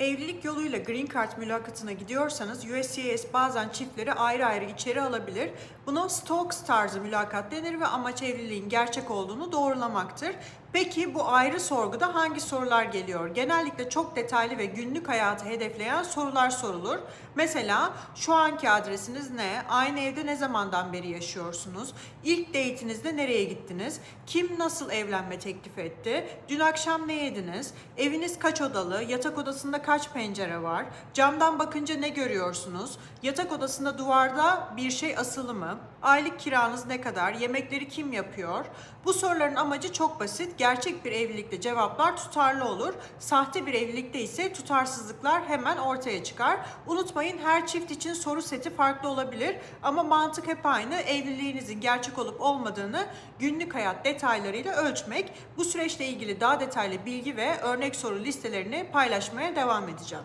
Evlilik yoluyla Green Card mülakatına gidiyorsanız USCIS bazen çiftleri ayrı ayrı içeri alabilir. Buna Stokes tarzı mülakat denir ve amaç evliliğin gerçek olduğunu doğrulamaktır. Peki bu ayrı sorguda hangi sorular geliyor? Genellikle çok detaylı ve günlük hayatı hedefleyen sorular sorulur. Mesela şu anki adresiniz ne? Aynı evde ne zamandan beri yaşıyorsunuz? İlk date'inizde nereye gittiniz? Kim nasıl evlenme teklif etti? Dün akşam ne yediniz? Eviniz kaç odalı? Yatak odasında kaç pencere var? Camdan bakınca ne görüyorsunuz? Yatak odasında duvarda bir şey asılı mı? Aylık kiranız ne kadar? Yemekleri kim yapıyor? Bu soruların amacı çok basit. Gerçek bir evlilikte cevaplar tutarlı olur. Sahte bir evlilikte ise tutarsızlıklar hemen ortaya çıkar. Unutmayın her çift için soru seti farklı olabilir ama mantık hep aynı. Evliliğinizin gerçek olup olmadığını günlük hayat detaylarıyla ölçmek. Bu süreçle ilgili daha detaylı bilgi ve örnek soru listelerini paylaşmaya devam edeceğim.